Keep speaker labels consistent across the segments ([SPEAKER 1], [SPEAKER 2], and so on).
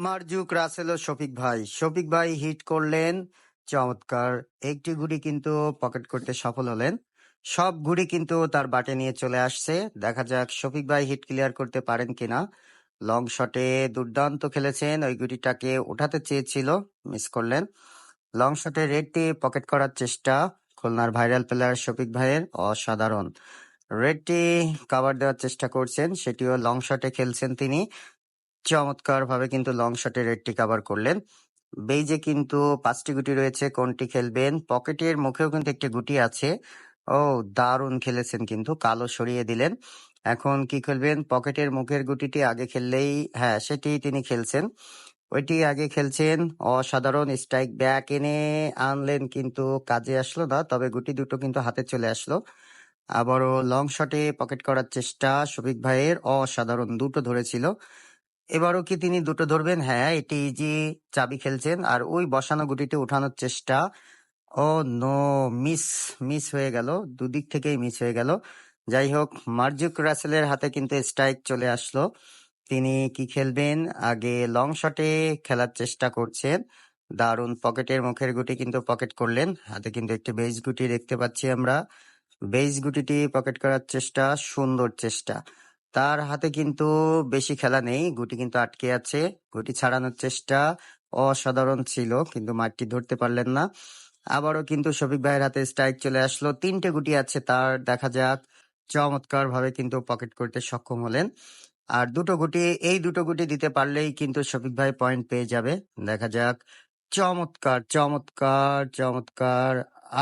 [SPEAKER 1] মারজুক রাসেল ও শফিক ভাই। শফিক ভাই হিট করলেন, চমৎকার। একটি গুড়ি কিন্তু পকেট করতে সফল হলেন। সব গুড়ি কিন্তু তার বাটে নিয়ে চলে আসছে। দেখা যাক শফিক ভাই হিট ক্লিয়ার করতে পারেন কিনা। লং শটে দুর্দান্ত খেলেছেন। ওই গুটিটাকে ওঠাতে চেয়েছিল, মিস করলেন। লং শটে রেডটি পকেট করার চেষ্টা। খুলনার ভাইরাল প্লেয়ার শফিক ভাইয়ের অসাধারণ। রেডটি কাভার দেওয়ার চেষ্টা করছেন, সেটিও লং শটে খেলছেন তিনি। চমৎকার ভাবে কিন্তু লং শটে রেডটি কাভার করলেন। বেইজে কিন্তু পাঁচটি গুটি রয়েছে, কোনটি খেলবেন? পকেটের মুখেও কিন্তু একটি গুটি আছে। ও, দারুণ খেলেছেন কিন্তু, কালো সরিয়ে দিলেন। এখন কি খেলবেন? পকেটের মুখের গুটিটি আগে খেললেই হ্যাঁ সেটি তিনি খেলছেন। ওইটি আগে খেলছেন, অসাধারণ স্ট্রাইক ব্যাক এনে আনলেন কিন্তু কাজে আসলো না, তবে গুটি দুটো কিন্তু হাতে চলে আসলো। আবারও লং শটে পকেট করার চেষ্টা, শফিক ভাইয়ের, অসাধারণ, দুটো ধরেছিল। এবারও কি তিনি দুটো ধরবেন? হ্যাঁ এটি ইজি চাবি খেলছেন আর ওই বসানো গুটিতে উঠানোর চেষ্টা। ও নো, মিস মিস হয়ে গেল। দুদিক থেকেই মিস হয়ে গেল। যাই হোক, মার্জুক রাসেলের হাতে কিন্তু স্ট্রাইক চলে আসলো। তিনি কি খেলবেন? আগে লং শটে খেলার চেষ্টা করছেন। দারুণ পকেটের মুখের গুটি কিন্তু পকেট করলেন। হাতে কিন্তু একটি বেস গুটি দেখতে পাচ্ছি আমরা। বেস গুটিটি পকেট করার চেষ্টা, সুন্দর চেষ্টা। তার হাতে কিন্তু বেশি খেলা নেই। গুটি কিন্তু আটকে আছে। গুটি ছাড়ানোর চেষ্টা অসাধারণ ছিল, কিন্তু মাঠটি ধরতে পারলেন না। আবারও কিন্তু শফিক ভাইয়ের হাতে স্ট্রাইক চলে আসলো। তিনটে গুটি আছে, তার দেখা যাক চমৎকার ভাবে কিন্তু পকেট করতে সক্ষম হলেন। আর দুটো গুটি, এই দুটো গুটি দিতে পারলেই কিন্তু শফিক ভাই পয়েন্ট পেয়ে যাবে। দেখা যাক, চমৎকার চমৎকার চমৎকার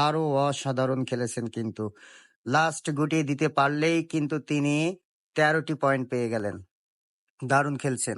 [SPEAKER 1] আরও অসাধারণ খেলেছেন কিন্তু। লাস্ট গুটি দিতে পারলেই কিন্তু তিনি তেরোটি পয়েন্ট পেয়ে গেলেন। দারুণ খেলছেন।